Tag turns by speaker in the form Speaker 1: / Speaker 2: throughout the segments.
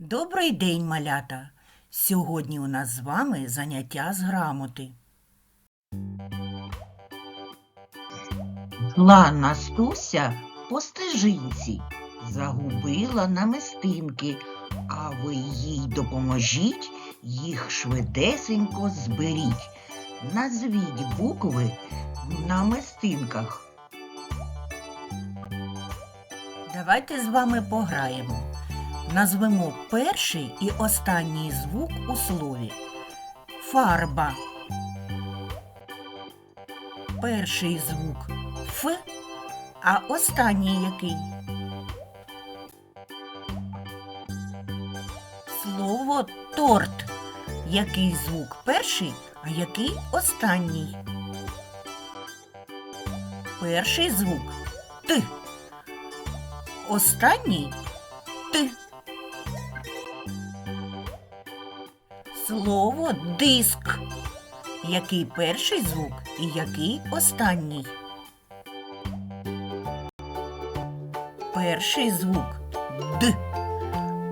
Speaker 1: Добрий день, малята! Сьогодні у нас з вами заняття з грамоти.
Speaker 2: Гла Настуся по стежинці, загубила намистинки, а ви їй допоможіть, їх швидесенько зберіть. Назвіть букви на мистинках.
Speaker 1: Давайте з вами пограємо. Назвемо перший і останній звук у слові. Фарба. Перший звук Ф, а останній який? Слово торт. Який звук перший, а який останній? Перший звук Т. Останній Слово диск. Який перший звук і який останній? Перший звук Д.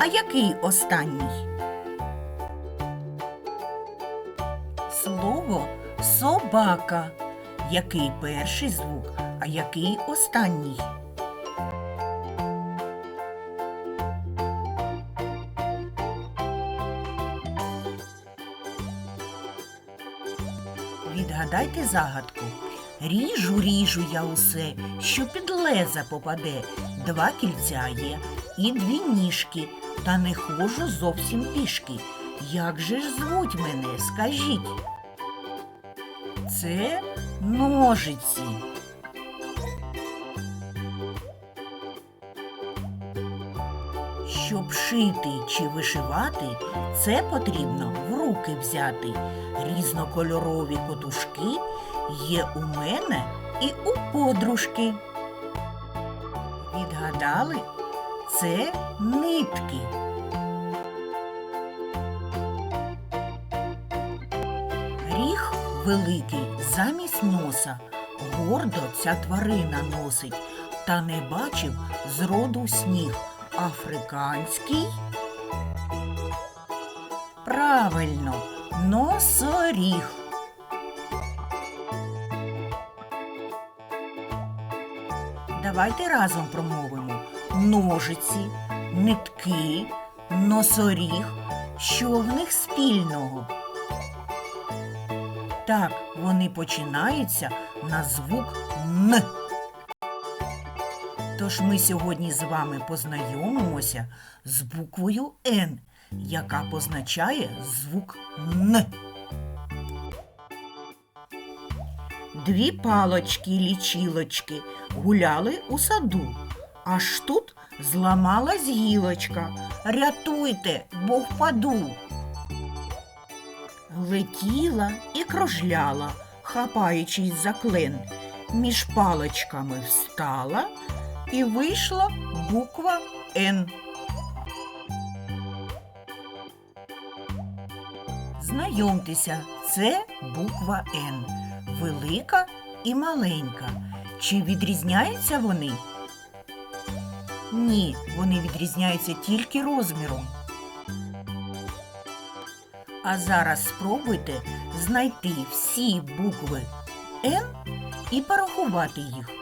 Speaker 1: А який останній? Слово собака. Який перший звук, а який останній? Відгадайте загадку. Ріжу, ріжу я усе, що під леза попаде. Два кільця є і дві ніжки, та не ходжу зовсім пішки. Як же ж звуть мене, скажіть? Це ножиці. Щоб шити чи вишивати, це потрібно руки взяти. Різнокольорові котушки є у мене і у подружки. Відгадали? Це нитки. Гріх великий замість носа. Гордо ця тварина носить, та не бачив зроду сніг. Африканський? Правильно, носоріг. Давайте разом промовимо ножиці, нитки, носоріг. Що в них спільного? Так, вони починаються на звук Н. Тож ми сьогодні з вами познайомимося з буквою Н, яка позначає звук Н. Дві палочки-лічілочки гуляли у саду. Аж тут зламалась гілочка. Рятуйте, бо впаду. Летіла і кружляла, хапаючись за клен. Між палочками встала і вийшла буква Н. Знайомтеся, це буква Н. Велика і маленька. Чи відрізняються вони? Ні, вони відрізняються тільки розміром. А зараз спробуйте знайти всі букви Н і порахувати їх.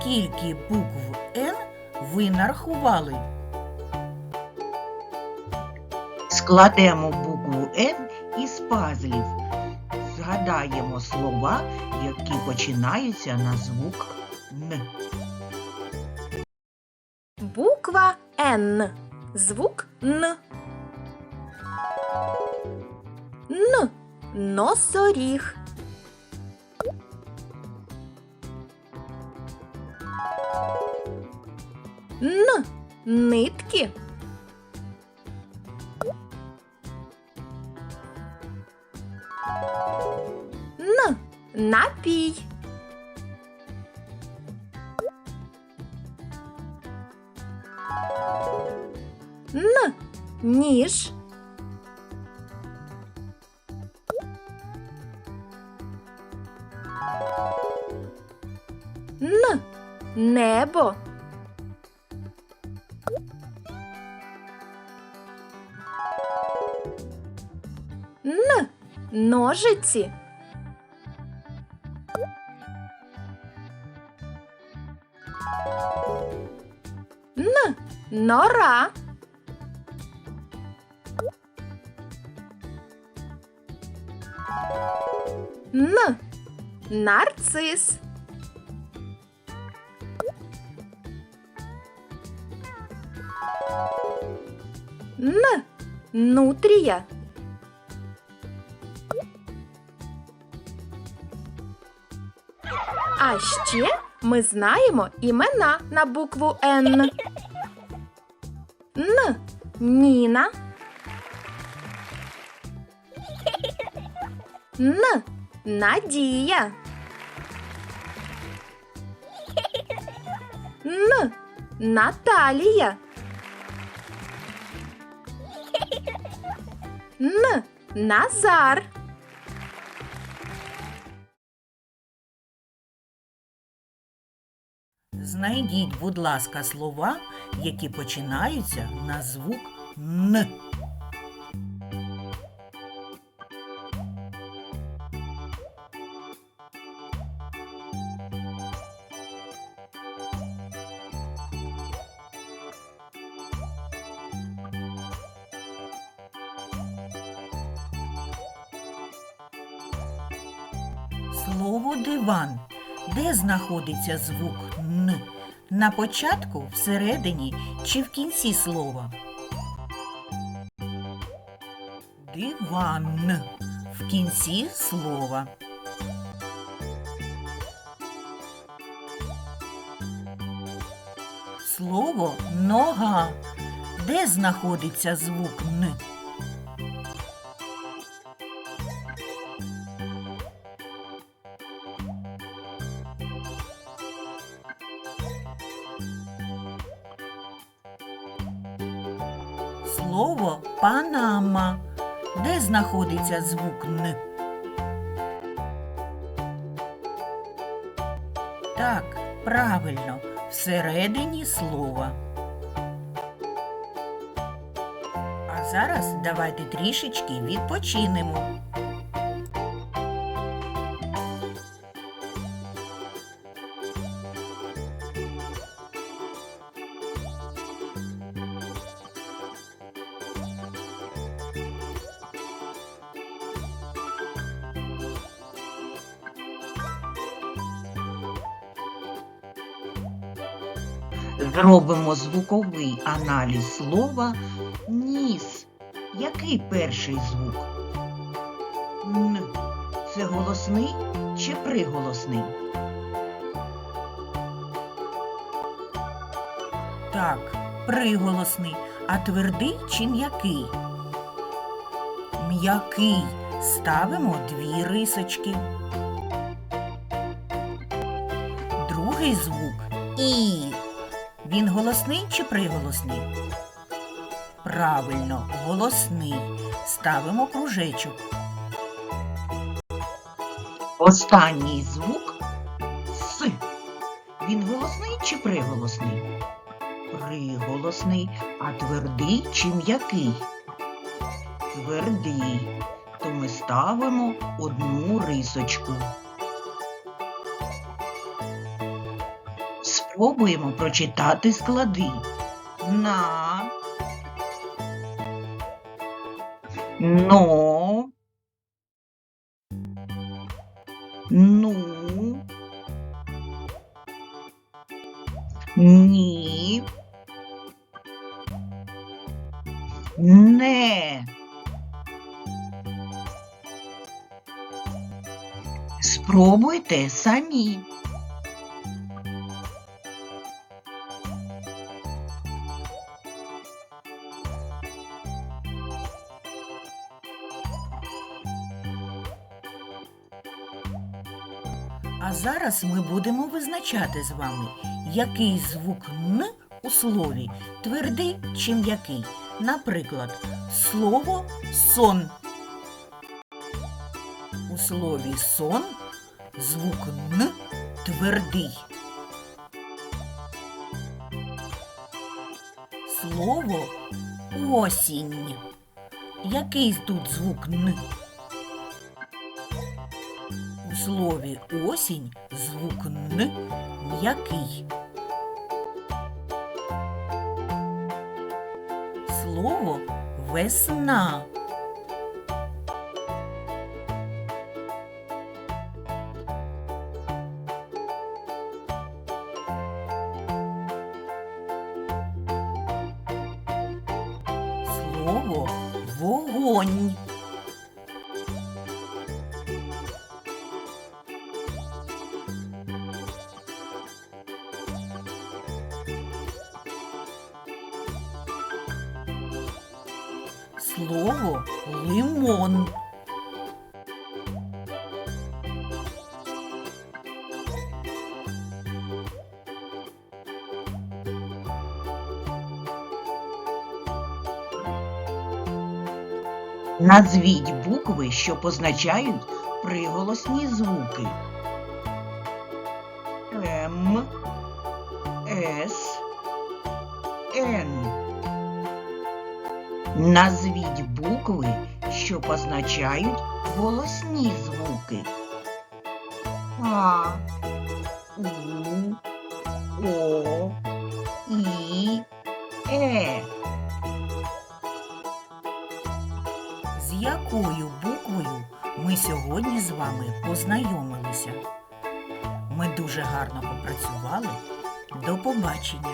Speaker 1: Скільки букв Н ви нарахували?
Speaker 2: Складемо букву Н із пазлів. Згадаємо слова, які починаються на звук Н.
Speaker 3: Буква Н. Звук Н. Н. Носоріг. Н нитки. Н напій. Н ніж. Н небо. Ножиці. Н. Нора. Н. Нарцис. Н. Нутрія. А ще ми знаємо імена на букву Н. Н. Ніна. Н. Надія. Н. Наталія. Н. Назар.
Speaker 1: Знайдіть, будь ласка, слова, які починаються на звук Н. Слово диван. Де знаходиться звук Н? На початку, всередині чи в кінці слова? Диван. В кінці слова. Слово нога. Де знаходиться звук Н? Слово Панама. Де знаходиться звук Н? Так, правильно, всередині слова. А зараз давайте трішечки відпочинемо.
Speaker 2: Зробимо звуковий аналіз слова ніс. Який перший звук? Н. Це голосний чи приголосний?
Speaker 1: Так, приголосний, а твердий чи м'який? М'який. Ставимо дві рисочки. Другий звук І. Він голосний чи приголосний? Правильно, голосний. Ставимо кружечок.
Speaker 2: Останній звук С. Він голосний чи приголосний? Приголосний, а твердий чи м'який? Твердий. То ми ставимо одну рисочку. Спробуємо прочитати склади. На. Но. Ну. Ні. Не. Спробуйте самі.
Speaker 1: А зараз ми будемо визначати з вами, який звук Н у слові твердий чи м'який. Наприклад, слово сон. У слові сон звук Н твердий. Слово осінь. Який тут звук Н? Слові осінь звук Н м'який. Слово весна. Слово лимон.
Speaker 2: Назвіть букви, що позначають приголосні звуки. М, С, Н. Назвіть букви, що позначають голосні звуки. А, У, О, І, Е.
Speaker 1: З якою буквою ми сьогодні з вами познайомилися? Ми дуже гарно попрацювали. До побачення!